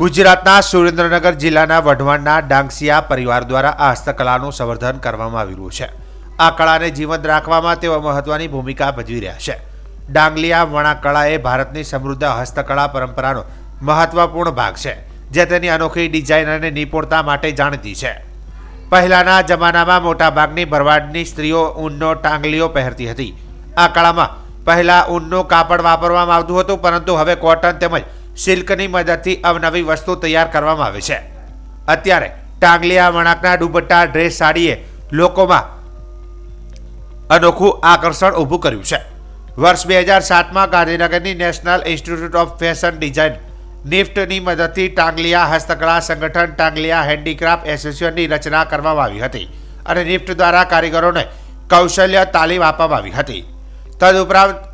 ગુજરાતના સુરેન્દ્રનગર જિલ્લાના વઢવાણના ડાંગસિયા પરિવાર દ્વારા આ હસ્તકલાનું સંવર્ધન કરવામાં આવી રહ્યું છે. આ કળાને જીવંત રાખવામાં તેઓ મહત્વની ભૂમિકા ભજવી રહ્યા છે. ડાંગલિયા વણા એ ભારતની સમૃદ્ધ હસ્તકળા પરંપરાનો મહત્વપૂર્ણ ભાગ છે, જે તેની અનોખી ડિઝાઇન અને નિપુણતા માટે જાણીતી છે. પહેલાના જમાનામાં મોટાભાગની ભરવાડની સ્ત્રીઓ ઊનનો ટાંગલીઓ પહેરતી હતી. આ કળામાં પહેલા ઊનનું કાપડ વાપરવામાં આવતું હતું, પરંતુ હવે કોટન તેમજ સિલ્કની મદદથી અવનવી વસ્તુ તૈયાર કરવામાં આવે છે. અત્યારે ટાંગલિયા વણાકના દુપટ્ટા, ડ્રેસ, સાડીએ લોકોમાં અનોખું આકર્ષણ ઊભું કર્યું છે. વર્ષ બે હજાર સાતમાં ગાંધીનગરની national institute of fashion design નિફ્ટની મદદથી ટાંગલિયા હસ્તકળા સંગઠન ટાંગલિયા હેન્ડીક્રાફ્ટ એસોસિએશનની રચના કરવામાં આવી હતી અને નિફ્ટ દ્વારા કારીગરોને કૌશલ્ય તાલીમ આપવામાં આવી હતી. તદુપરાંત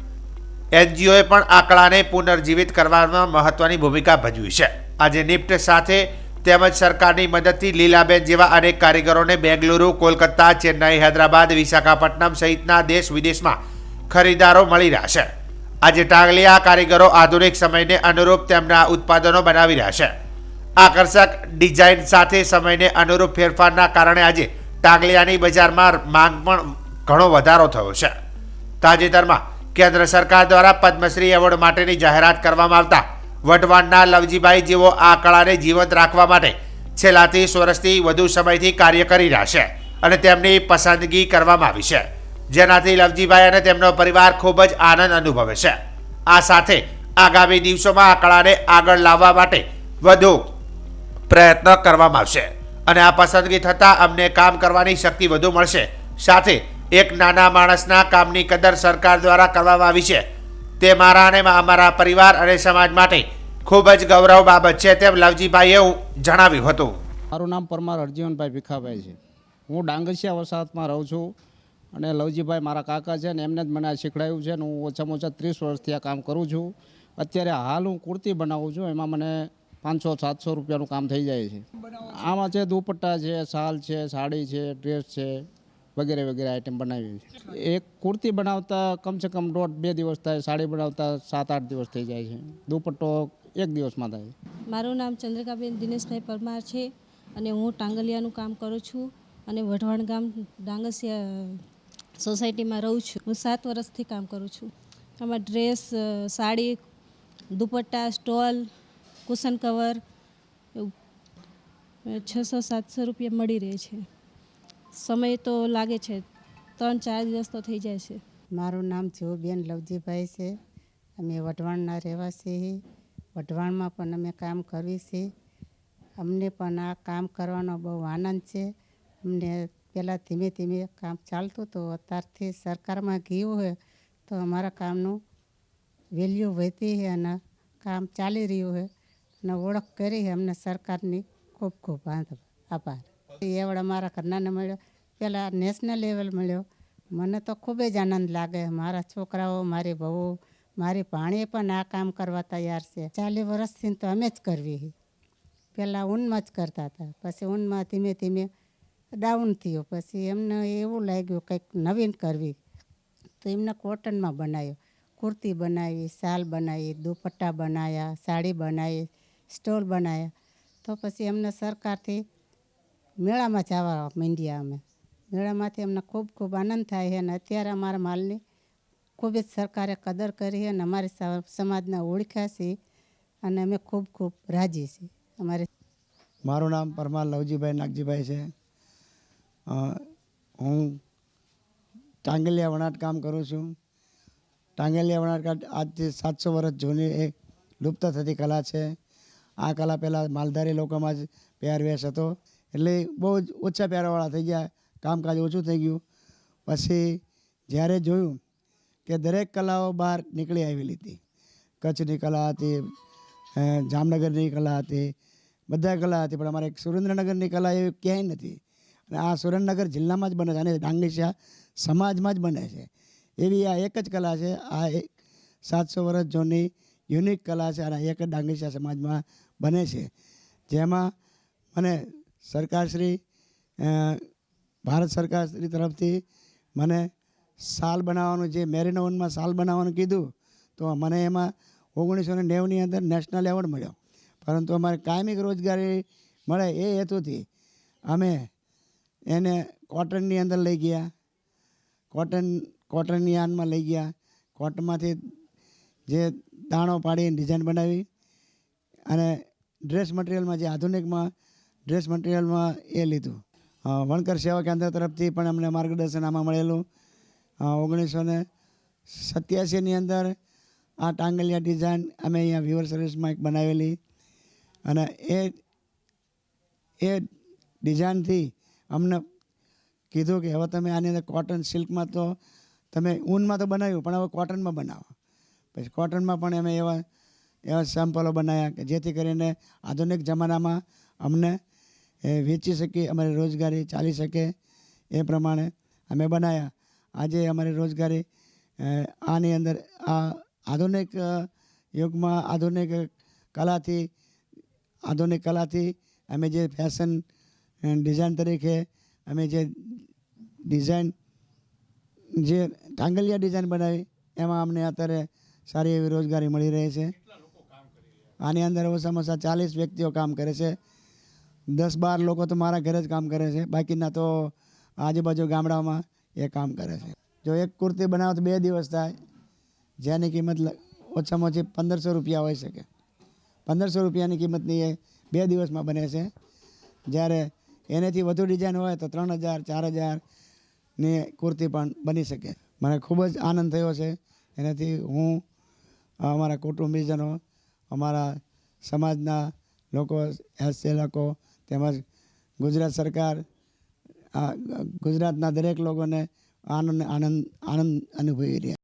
એનજીઓએ પણ આંકડાને પુનર્જીવિત કરવામાં મહત્વની ભૂમિકા ભજવી છે. આજે નિફ્ટ સાથે તેમજ સરકારની મદદથી લીલાબેન જેવા અનેક કારીગરોને બેંગલુરુ, કોલકાતા, ચેન્નાઈ, હૈદરાબાદ, વિશાખાપટ્ટનમ સહિતના દેશ વિદેશમાં ખરીદારો મળી રહ્યા છે. આજે ટાંગલિયા કારીગરો આધુનિક સમયને અનુરૂપ તેમના ઉત્પાદનો બનાવી રહ્યા છે. આકર્ષક ડિઝાઇન સાથે સમયને અનુરૂપ ફેરફારના કારણે આજે ટાંગલિયાની બજારમાં માંગ પણ ઘણો વધારો થયો છે. તાજેતરમાં કેન્દ્ર સરકાર દ્વારા પદ્મશ્રી એવોર્ડ માટેની જાહેરાત કરવામાં આવતા વઢવાણના લવજીભાઈ જેઓ આ કળાને જીવંત રાખવા માટે છેલ્લા ત્રીસ વર્ષથી વધુ સમયથી કાર્ય કરી રહ્યા છે અને તેમની પસંદગી કરવામાં આવી છે. જેનાથી લવજીભાઈ અને તેમનો પરિવાર ખૂબ જ આનંદ અનુભવે છે. આ સાથે આગામી દિવસોમાં આ કળાને આગળ લાવવા માટે વધુ પ્રયત્ન કરવામાં આવશે. અને આ પસંદગી થતાં અમને કામ કરવાની શક્તિ વધુ મળશે. સાથે એક નાના માણસના કામની કદર સરકાર દ્વારા કરવામાં આવી છે. તે મારા અને અમારા પરિવાર અને સમાજ માટે ખૂબ જ ગૌરવ બાબત છે તેમ લવજીભાઈએ જણાવ્યું હતું. મારું નામ પરમાર હરજીવનભાઈ ભીખાભાઈ છે. હું ડાંગરસિયા વસાહતમાં રહું છું અને લવજીભાઈ મારા કાકા છે ને એમને જ મને શીખડાયું છે ને હું ઓછામાં ઓછા ત્રીસ વર્ષથી આ કામ કરું છું. અત્યારે હાલ હું કુર્તી બનાવું છું, એમાં મને પાંચસો, સાતસો રૂપિયાનું કામ થઈ જાય છે. આમાં છે દુપટ્ટા છે, શાલ છે, સાડી છે, ડ્રેસ છે વગેરે વગેરે આઈટમ બનાવી છે. એક કુર્તી બનાવતા કમસે કમ દોઢ બે દિવસ થાય, સાડી બનાવતા સાત આઠ દિવસ થઈ જાય છે. દુપટ્ટો એક દિવસમાં થાય. મારું નામ ચંદ્રિકાબેન દિનેશભાઈ પરમાર છે અને હું ટાંગલિયાનું કામ કરું છું અને વઢવાણ ગામ ડાંગસિયા સોસાયટીમાં રહું છું. હું સાત વર્ષથી કામ કરું છું. આમાં dress sari, dupatta, stole, cushion cover છસો સાતસો રૂપિયા મળી રહે છે. સમય તો લાગે છે, ત્રણ ચાર દિવસ તો થઈ જાય છે. મારું નામ જોબેન લવજીભાઈ છે. અમે વઢવાણના રહેવાસી વઢવાણમાં પણ અમે કામ કરવી છે. અમને પણ આ કામ કરવાનો બહુ આનંદ છે. અમને પહેલાં ધીમે ધીમે કામ ચાલતું હતું. અત્યારથી સરકારમાં ગયું હોય તો અમારા કામનું વેલ્યુ વધતી છે અને કામ ચાલી રહ્યું છે અને ઓળખ કરી અમને સરકારની ખૂબ ખૂબ આભાર. એવડ અમારા ઘરનાને મળ્યો. પહેલાં નેશનલ લેવલ મળ્યો. મને તો ખૂબ જ આનંદ લાગે. મારા છોકરાઓ, મારી બહુ મારી ભાણીએ પણ આ કામ કરવા તૈયાર છે. ચાલીસ વર્ષથી તો અમે જ કરવી પહેલાં ઊનમાં જ કરતા હતા. પછી ઊનમાં ધીમે ધીમે ડાઉન થયો. પછી એમને એવું લાગ્યું કંઈક નવીન કરવી. તો એમને કોટનમાં બનાવ્યો. કુર્તી બનાવી, શાલ બનાવી, દુપટ્ટા બનાવ્યા સાડી બનાવી, સ્ટોલ બનાવ્યા તો પછી એમને સરકારથી મેળામાં જવા માંડ્યા અમે. મેળામાંથી અમને ખૂબ ખૂબ આનંદ થાય છે અને અત્યારે અમારા માલની ખૂબ જ સરકારે કદર કરી છે અને અમારી સમાજના ઓળખ્યા છે અને અમે ખૂબ ખૂબ રાજી છીએ. અમારે મારું નામ પરમાર લવજીભાઈ નાગજીભાઈ છે. હું ટાંગલિયા વણાટ કામ કરું છું. ટાંગલિયા વણાટ આજથી સાતસો વર્ષ જૂની એક લુપ્ત થતી કલા છે. આ કલા પહેલાં માલધારી લોકોમાં જ પહેરવેશ હતો. એટલે બહુ જ ઓછા પહેરાવાળા થઈ ગયા, કામકાજ ઓછું થઈ ગયું. પછી જ્યારે જોયું કે દરેક કલાઓ બહાર નીકળી આવેલી હતી. કચ્છની કલા હતી જામનગરની કલા હતી, બધા કલા હતી, પણ અમારે સુરેન્દ્રનગરની કલા એવી ક્યાંય નથી. અને આ સુરેન્દ્રનગર જિલ્લામાં જ બને છે, અને ડાંગીશા સમાજમાં જ બને છે. એવી આ એક જ કલા છે, આ એક સાતસો વર્ષ જૂની યુનિક કલા છે, અને એક જ ડાંગીશા સમાજમાં બને છે. જેમાં મને સરકારશ્રી ભારત સરકારશ્રી તરફથી મને શાલ બનાવવાનું, જે મેરીનોવનમાં શાલ બનાવવાનું કીધું, તો મને એમાં ઓગણીસો નેવુંની અંદર નેશનલ એવોર્ડ મળ્યો. પરંતુ અમારે કાયમિક રોજગારી મળે એ હેતુથી અમે એને કોટનની અંદર લઈ ગયા. કોટન, કોટનની યાનમાં લઈ ગયા. કોટનમાંથી જે દાણો પાડી ડિઝાઇન બનાવી અને ડ્રેસ મટીરિયલમાં જે આધુનિકમાં ડ્રેસ મટીરિયલમાં એ લીધું. વણકર સેવા કેન્દ્ર તરફથી પણ અમને માર્ગદર્શન આમાં મળેલું ઓગણીસો ને સત્યાસીની અંદર આ ટાંગલિયા ડિઝાઇન અમે અહીંયા વ્યુઅર સર્વિસમાં એક બનાવેલી. અને એ એ ડિઝાઇનથી અમને કીધું કે હવે તમે આની અંદર કોટન સિલ્કમાં તો તમે ઊનમાં તો બનાવ્યું, પણ હવે કોટનમાં બનાવો. પછી કોટનમાં પણ અમે એવા એવા સેમ્પલો બનાવ્યા કે જેથી કરીને આધુનિક જમાનામાં અમને એ વેચી શકીએ, અમારી રોજગારી ચાલી શકે એ પ્રમાણે અમે બનાવ્યા આજે અમારી રોજગારી આની અંદર આ આધુનિક યુગમાં આધુનિક કલાથી આધુનિક કલાથી અમે જે ફેશન ડિઝાઇન તરીકે અમે જે ડિઝાઇન, જે ટાંગલિયા ડિઝાઇન બનાવી, એમાં અમને અત્યારે સારી એવી રોજગારી મળી રહી છે. આની અંદર ઓછામાં ઓછા ચાલીસ વ્યક્તિઓ કામ કરે છે. દસ બાર લોકો તો મારા ઘરે જ કામ કરે છે. બાકીના તો આજુબાજુ ગામડામાં એ કામ કરે છે. જો એક કુર્તી બનાવો તો બે દિવસ થાય, જેની કિંમત ઓછામાં ઓછી પંદરસો રૂપિયા હોઈ શકે. પંદરસો રૂપિયાની કિંમતની એ બે દિવસમાં બને છે. જ્યારે એનાથી વધુ ડિઝાઇન હોય તો ત્રણ હજાર, ચાર હજારની કુર્તી પણ બની શકે. મને ખૂબ જ આનંદ થયો છે. એનાથી હું, અમારા કુટુંબીજનો, અમારા સમાજના લોકો, હેલ્થ સેવકો તેમજ ગુજરાત સરકાર ગુજરાતના દરેક લોકોને આનંદ આનંદ આનંદ અનુભવી રહ્યા